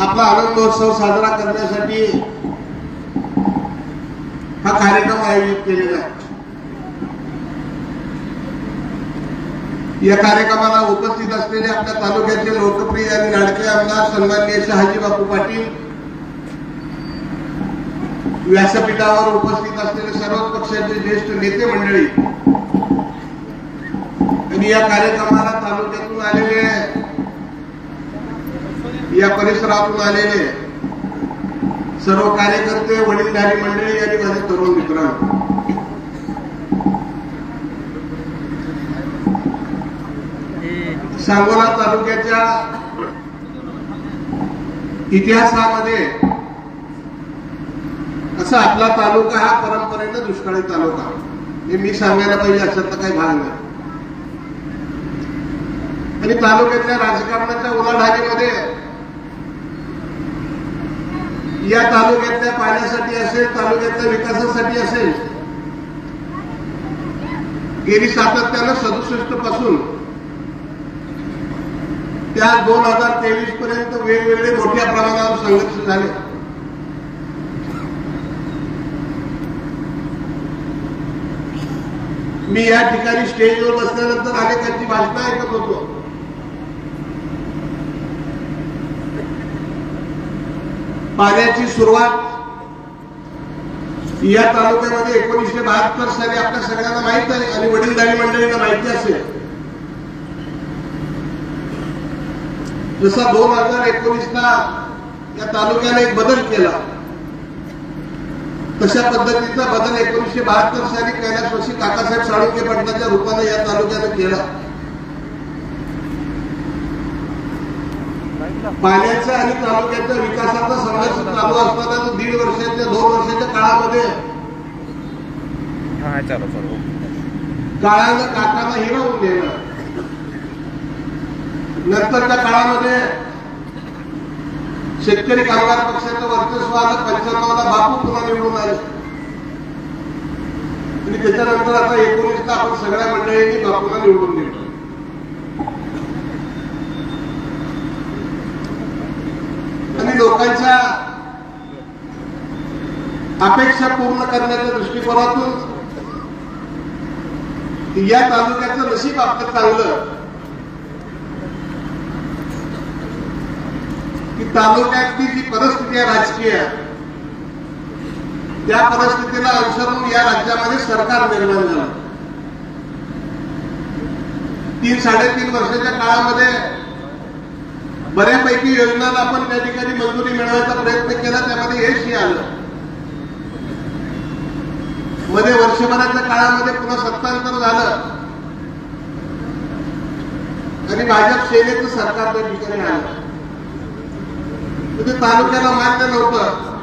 आपला आनंदोत्सव साजरा करण्यासाठी हा कार्यक्रम आयोजित केलेला आहे. या कार्यक्रमाला उपस्थित असलेले आपल्या तालुक्याचे लोकप्रिय आणि लाडके आमदार सन्मान्य शहाजी बापू पाटील व्यासपीठावर उपस्थित असलेले सर्व पक्षाचे ज्येष्ठ नेते मंडळी. आणि या कार्यक्रमाला तालुक्यातून आलेले या परिसरातून आलेले सर्व कार्यकर्ते वडीलधारी मंडळी आणि माझे तरुण मित्रांनो सांगोला तालुक्याच्या इतिहासामध्ये असा आपला तालुका हा परंपरेनं दुष्काळी तालुका. हे मी सांगायला पाहिजे असं तर काही भाग नाही. आणि तालुक्यातल्या राजकारणाच्या उलाढालीमध्ये या तालुक्यातल्या पाण्यासाठी असेल तालुक्यातल्या विकासासाठी असेल. गेली सातत्यानं सदुसष्टपासून त्या दोन हजार तेवीस पर्यंत वेगवेगळे मोठ्या प्रमाणावर संघर्ष झाले. मी या ठिकाणी स्टेजवर बसल्यानंतर अनेकांची भाषणं ऐकत होतो. पाण्याची सुरुवात या तालुक्यामध्ये एकोणीसशे बहात्तर साली आपल्या सगळ्यांना माहीत आहे आणि वडीलधारी मंडळींना माहिती असेल. जसा दोन हजार एकोणीसला या तालुक्याने एक बदल केला तशा पद्धतीचा बदल एकोणीसशे बहात्तर साली कैलासवासी काकासाहेब साळुंके पाटलाच्या रूपाने या तालुक्याने केला. पाण्याच्या आणि तालुक्याच्या विकासाचा संघर्ष चालू असताना दीड वर्षाच्या दोन वर्षाच्या काळामध्ये. हा काळानं काकाला हिरावून नेलं नंतरच्या काळामध्ये शेतकरी कामगार पक्षाचं वर्चस्व आलं पंच्याण्णवला बापू पुन्हा निवडून आले. आणि त्याच्यानंतर आता एकोणीसला आपण सगळ्या मंडळींनी बापूला निवडून दिलं आणि लोकांच्या अपेक्षा पूर्ण करण्याच्या दृष्टिकोनातून या तालुक्याचं नशीब आपलं चांगलं. की तालुक्यातली जी परिस्थिती आहे राजकीय त्या परिस्थितीला अनुसरून या राज्यामध्ये सरकार निर्माण झालं. तीन साडेतीन वर्षाच्या काळामध्ये बऱ्यापैकी योजनांना आपण त्या ठिकाणी मंजुरी मिळवायचा प्रयत्न केला त्यामध्ये यशही आलं. मध्ये वर्षभराच्या काळामध्ये पुन्हा सत्तांतर झालं. आणि भाजप सेनेचं सरकार त्या ठिकाणी आलं. म्हणजे तालुक्याला मान्य नव्हतं.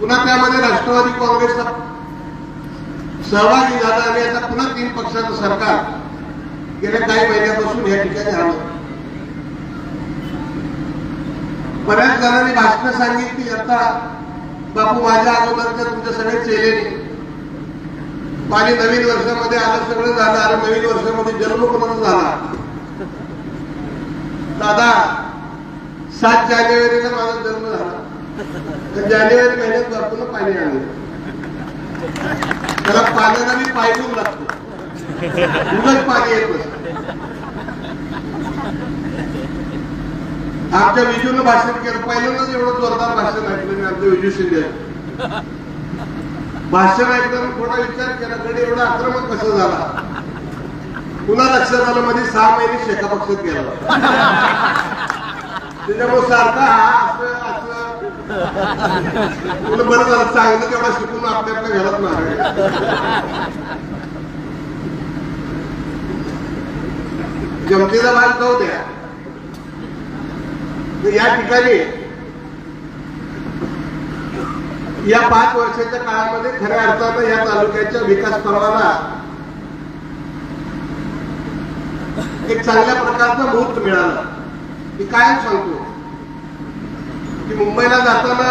पुन्हा त्यामध्ये राष्ट्रवादी काँग्रेसचा सहभागी झाला आणि आता पुन्हा तीन पक्षाचं सरकार गेल्या काही महिन्यापासून या ठिकाणी आलं. बऱ्याच जणांनी भाषण सांगितली आता बापू माझ्या अगोदरच्या तुमच्या सगळे चेलेने माझे नवीन वर्षामध्ये आलं सगळं झालं आणि नवीन वर्षामध्ये जन्म कोणाचा झाला. दादा सात जानेवारीला माझा जन्म झाला. तर जानेवारी महिन्यात बापूला पाणी आलं त्याला पाण्याला मी पायजून लागतो. उलट पाणी येत आमच्या विजूनं भाषण केलं. पहिल्यांदाच एवढं जोरदार भाषण ऐकलं मी आमच्या विजू शिंदे. भाषण ऐकताना थोडा विचार केला कडे एवढा आक्रमक कसं झाला? पुन्हा लक्षात आलं मध्ये सहा महिने शेका पक्षात गेला. त्याच्यामुळे सारखा असं असं. तुला बरं झालं चांगलं तेवढा शिकून आपल्या आपल्या घरात नाही जमतेचा भाग जाऊ द्या. या ठिकाणी या पाच वर्षाच्या काळामध्ये खऱ्या अर्थानं या तालुक्याच्या विकास परवाना एक चांगल्या प्रकारचा मुहूर्त मिळाला. मी कायम सांगतो की मुंबईला जाताना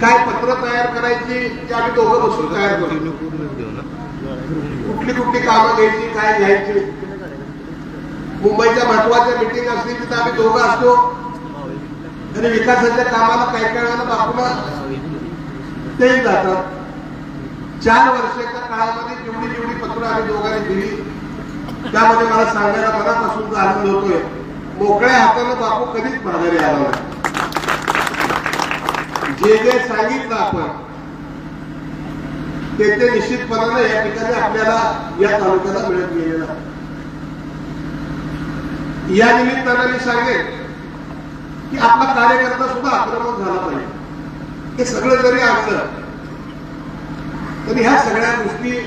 काय पत्र तयार करायची ते आम्ही दोघं बसून तयार करू कुठली कुठली कामं घ्यायची काय घ्यायची मुंबईच्या महत्त्वाच्या मिटिंग असतील तिथं आम्ही दोघं असतो. आणि विकासाच्या कामाला काय काही वेळेला बापूला तेही जातात चार वर्षाच्या काळामध्ये जेवढी जेवढी पत्र आम्ही दोघांनी दिली त्यामध्ये मला सांगायला मनापासून आनंद होतोय मोकळ्या हाताने बापू कधीच माघारी आला नाही. जे जे सांगितलं आपण ते ते निश्चितपणाने या ठिकाणी आपल्याला या तालुक्याला मिळत गेलेलं आहे. या निमित्तानं मी सांगेन की आपला कार्यकर्ता सुद्धा आक्रमक झाला पाहिजे. हे सगळं जरी असलं तरी ह्या सगळ्या गोष्टी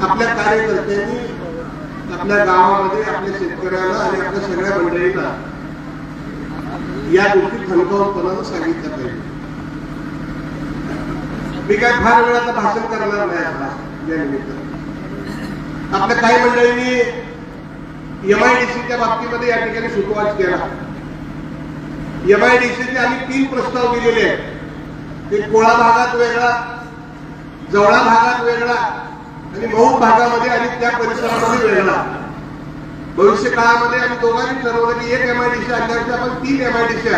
आपल्या कार्यकर्त्यांनी आपल्या गावामध्ये आपल्या शेतकऱ्याला आणि आपल्या सगळ्या मंडळीला या गोष्टी ठणकावूनपणानं सांगितल्या पाहिजे. मी काय फार वेळाचं भाषण करणार नाही आता या निमित्तानं. आपल्या काही मंडळींनी एमआयडीसीच्या बाबतीमध्ये या ठिकाणी सुतवाच केला. एमआयडीसीचे आम्ही तीन प्रस्ताव दिलेले आहेत. ते कोळा भागात वेगळा जवळा भागात वेगळा आणि मऊ भागामध्ये आणि त्या परिसरामध्ये वेगळा. भविष्य काळामध्ये आम्ही दोघांनी ठरवलं की एक एमआयडीसी आणण्यापेक्षा आपण तीन एमआयडीसी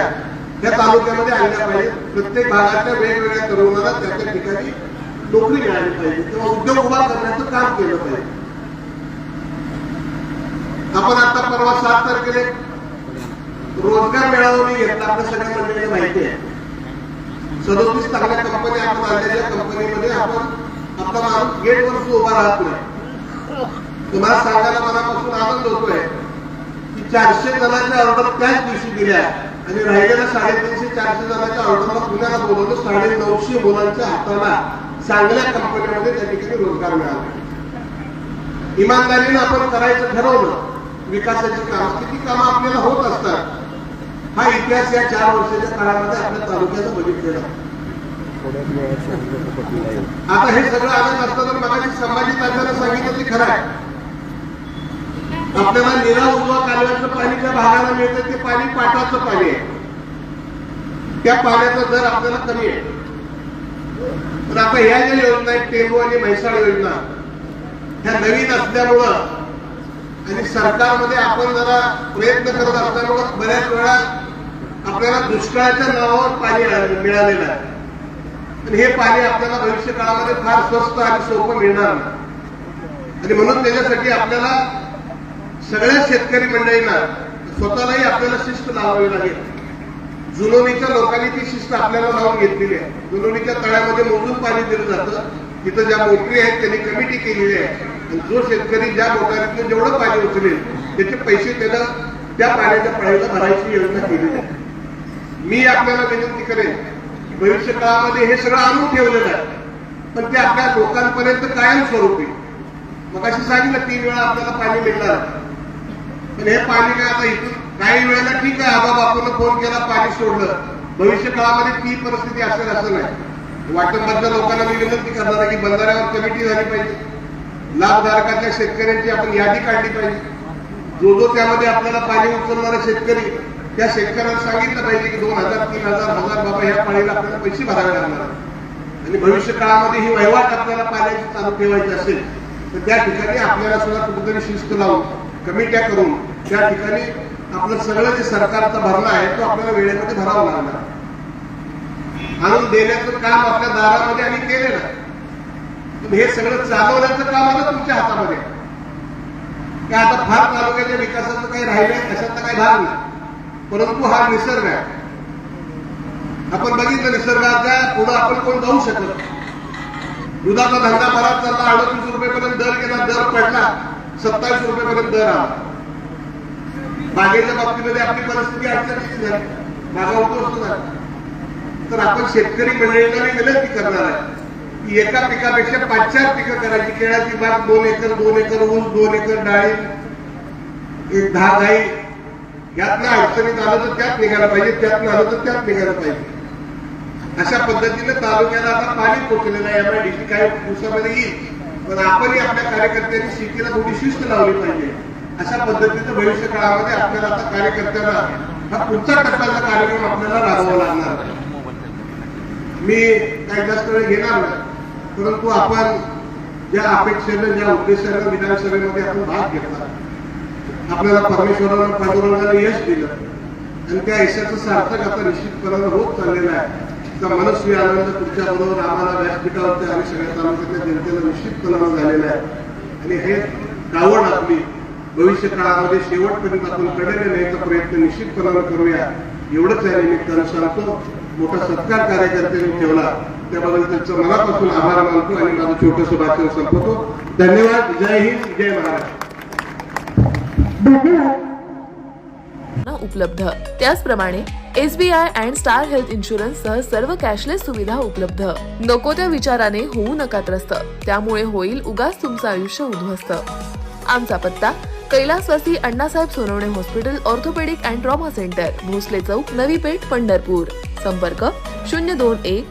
त्या तालुक्यामध्ये आणल्या पाहिजे प्रत्येक भागातल्या वेगवेगळ्या तरुणाला त्या त्या ठिकाणी नोकरी मिळाली पाहिजे. किंवा उद्योग उभा करण्याचं काम केलं पाहिजे. आपण आता परवा सात तारखेला रोजगार मेळावा मी घेतला. आपल्या सगळ्या मंडळी माहिती आहे. सदोतीस चांगल्या कंपनी आपण आलेल्या कंपनीमध्ये आपण आपला माणूस गेटवर उभा राहत नाही. तुम्हाला सांगायला मनापासून आनंद होतोय की चारशे जणांच्या ऑर्डर त्याच दिवशी दिल्या. आणि राहिलेल्या साडेतीनशे चारशे जणांच्या ऑर्डरला पुण्याला बोलवलं. साडे नऊशे मुलांच्या हाताला चांगल्या कंपनीमध्ये त्या ठिकाणी रोजगार मिळाला. इमानदारीनं आपण करायचं ठरवलं. विकासाची कामं. किती कामं आपल्याला होत असतात? हा इतिहास या चार वर्षाच्या काळामध्ये आपल्या तालुक्याचं बघितलेला आता हे सगळं आलं असतं तर संभाजी तात्यानं सांगितलं ते खरं आहे. आपल्याला निरा उजवा कालव्याचं पाणी ज्या भागाला मिळतं ते पाणी पाटाचं पाणी आहे. त्या पाण्याचा दर आपल्याला कमी आहे. तर आता ह्या ज्या योजना आहेत टेंबू आणि म्हैसाळ योजना ह्या नवीन असल्यामुळं आणि सरकारमध्ये आपण जरा प्रयत्न करत असल्यामुळे बऱ्याच वेळा आपल्याला दुष्काळाच्या नावावर पाणी मिळालेलं आहे. आणि हे पाणी आपल्याला भविष्य काळामध्ये फार स्वस्त आणि सोपं मिळणार नाही. आणि म्हणून त्याच्यासाठी आपल्याला सगळ्या शेतकरी मंडळींना स्वतःलाही आपल्याला शिस्त लावावी लागेल. जुनोनीच्या लोकांनी ती शिस्त आपल्याला लावून घेतलेली आहे. जुनोनीच्या तळ्यामध्ये मोजून पाणी दिलं जातं. तिथं ज्या मोटरी आहेत त्यांनी कमिटी केलेली आहे. जो शेतकरी ज्या मोटारीतून जेवढं पाणी उचलेल त्याचे पैसे त्याला त्या पाण्याच्या पाण्याला भरायची योजना केलेली आहे. मी आपल्याला विनंती करेन भविष्य काळामध्ये हे सगळं आणून ठेवलेलं आहे. पण ते आपल्या लोकांपर्यंत कायम स्वरूपी मग अशी सांगितलं तीन वेळा आपल्याला पाणी मिळणार पण हे पाणी काय आता इथून काही वेळेला ठीक आहे आबा बापून फोन केला पाणी सोडलं. भविष्य काळामध्ये ती परिस्थिती असेल असं नाही. वाटंबद्दल लोकांना मी विनंती करणार आहे की बंधाऱ्यावर कमिटी झाली पाहिजे. लाभधारकांच्या शेतकऱ्यांची आपण यादी काढली पाहिजे. जो जो त्यामध्ये आपल्याला पाणी उचलणारा शेतकरी त्या शेतकऱ्याला सांगितलं पाहिजे की दोन हजार तीन हजार हजार बाबा ह्या पाणीला आपल्याला पैसे भरावे लागणार आणि भविष्य काळामध्ये ही वहिवाट आपल्याला पाण्याची चालू ठेवायची असेल तर त्या ठिकाणी आपल्याला सुद्धा कुठेतरी शिस्त लावून कमिट्या करून त्या ठिकाणी आपलं सगळं जे सरकारचा भरणा आहे तो आपल्याला वेळेमध्ये भरावा लागणार. आणून देण्याचं काम आपल्या दारामध्ये आम्ही केलेलं ना हे सगळं चालवण्याचं काम आलं तुमच्या हातामध्ये काय आता फार तालुक्याच्या विकासाचं काही राहिलंय अशातला काही भाग नाही. परंतु हा निसर्ग आहे. आपण बघितलं निसर्गाच्या पुढं आपण कोण जाऊ शकत दुधाचा धंदा बराच चालला अडतीस रुपयेपर्यंत दर गेला दर पडला सत्तावीस रुपयेपर्यंत दर आला. बागेच्या बाबतीमध्ये आपली परिस्थिती अडचणीची झाली. बागा उद्ध्वस्त झाला. तर आपण शेतकरी मंडळींना मी करणार आहे. की एका पिकापेक्षा पाच चार पिकं करायची. केळाची बाग दोन एकर दोन एकर ऊस दोन एकर डाळी एक दहा गाई. यातनं अडचणीत आलं तर त्यात निघायला पाहिजे त्यातनं आलं तर त्यात निघायला पाहिजे. अशा पद्धतीने तालुक्याला आता पाणी पोचलेलं आहे. एमआयडीसी काही दिवसामध्ये येईल. पण आपणही आपल्या कार्यकर्त्यांनी शेतीला थोडी शिस्त लावली पाहिजे. अशा पद्धतीचं भविष्य काळामध्ये आपल्याला आता कार्यकर्त्यांना हा पुढचा टप्प्याचा कार्यक्रम आपल्याला राबवावा लागणार. आहे. मी काही जास्त वेळ घेणार नाही. परंतु आपण ज्या अपेक्षेनं ज्या उद्देशानं विधानसभेमध्ये आपण भाग घेतला आपल्याला परमेश्वरानं पांडुरंगाने यश दिलं आणि त्या यशाचं सार्थक आता निश्चितपणानं होत चाललेलं आहे. तर मनस्वी आनंद तुमच्या बरोबर आम्हाला व्यासपीठावरती आणि सगळ्या तालुक्यातल्या जनतेला निश्चितपणानं झालेलं आहे. आणि हे दावण आपली भविष्य काळामध्ये शेवटपर्यंत आपण कडेने न्यायचा प्रयत्न निश्चितपणानं करूया. एवढंच या निमित्तानं सांगतो मोठा सत्कार कार्यकर्त्यांनी ठेवला. त्याबद्दल त्यांचं मनापासून आभार मानतो आणि माझं छोटस भाषण संपवतो. धन्यवाद. जय हिंद. जय महाराष्ट्र. धन्यवाद. उपलब्ध. त्याचप्रमाणे आय अँड स्टार हेल्थ इन्शुरन्स सह सर्व कॅशलेस सुविधा उपलब्ध. नको त्या विचाराने होऊ नका त्रस्त. त्यामुळे होईल उगाच तुमचं आयुष्य उद्ध्वस्त. आमचा पत्ता कैलासवासी Annasaheb Sonawane hospital orthopaedic and trauma centre Bhosale चौक नवी पेठ पंढरपूर. संपर्क शून्य दोन एक